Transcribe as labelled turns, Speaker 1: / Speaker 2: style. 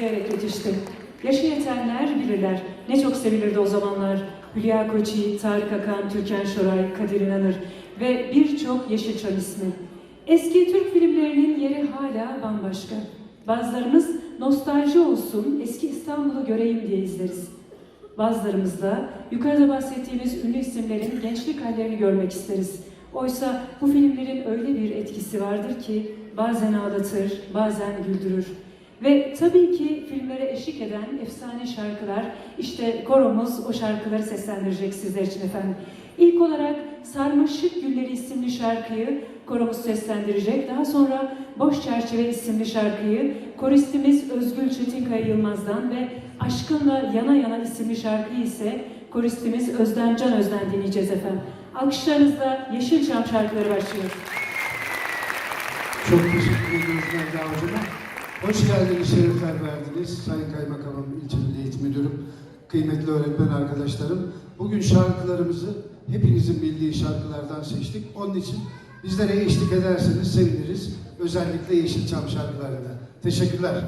Speaker 1: izleyerek yetiştim. Yaşı yetenler bilirler. Ne çok sevilirdi o zamanlar. Hülya Koçi, Tarık Akan, Türkan Şoray, Kadir İnanır ve birçok Yeşilçam ismi. Eski Türk filmlerinin yeri hala bambaşka. Bazılarımız nostalji olsun, eski İstanbul'u göreyim diye izleriz. Bazılarımız da yukarıda bahsettiğimiz ünlü isimlerin gençlik hallerini görmek isteriz. Oysa bu filmlerin öyle bir etkisi vardır ki bazen ağlatır, bazen güldürür. Ve tabii ki filmlere eşlik eden efsane şarkılar, işte koromuz o şarkıları seslendirecek sizler için efendim. İlk olarak Sarmaşık Gülleri isimli şarkıyı koromuz seslendirecek. Daha sonra Boş Çerçeve isimli şarkıyı koristimiz Özgül Çetinkaya Yılmaz'dan ve Aşkınla Yana Yana isimli şarkıyı ise koristimiz Özlem Can Özden dinleyeceğiz efendim. Alkışlarınızla Yeşilçam şarkıları başlıyor.
Speaker 2: Çok teşekkür ediyoruz Melda Hocam'a. Hoş geldiniz, şerefler verdiniz. Sayın Kaymakamım, İlçe Milli Eğitim Müdürüm, kıymetli öğretmen arkadaşlarım. Bugün şarkılarımızı hepinizin bildiği şarkılardan seçtik. Onun için bizlere eşlik ederseniz seviniriz. Özellikle Yeşilçam şarkılarında. Teşekkürler.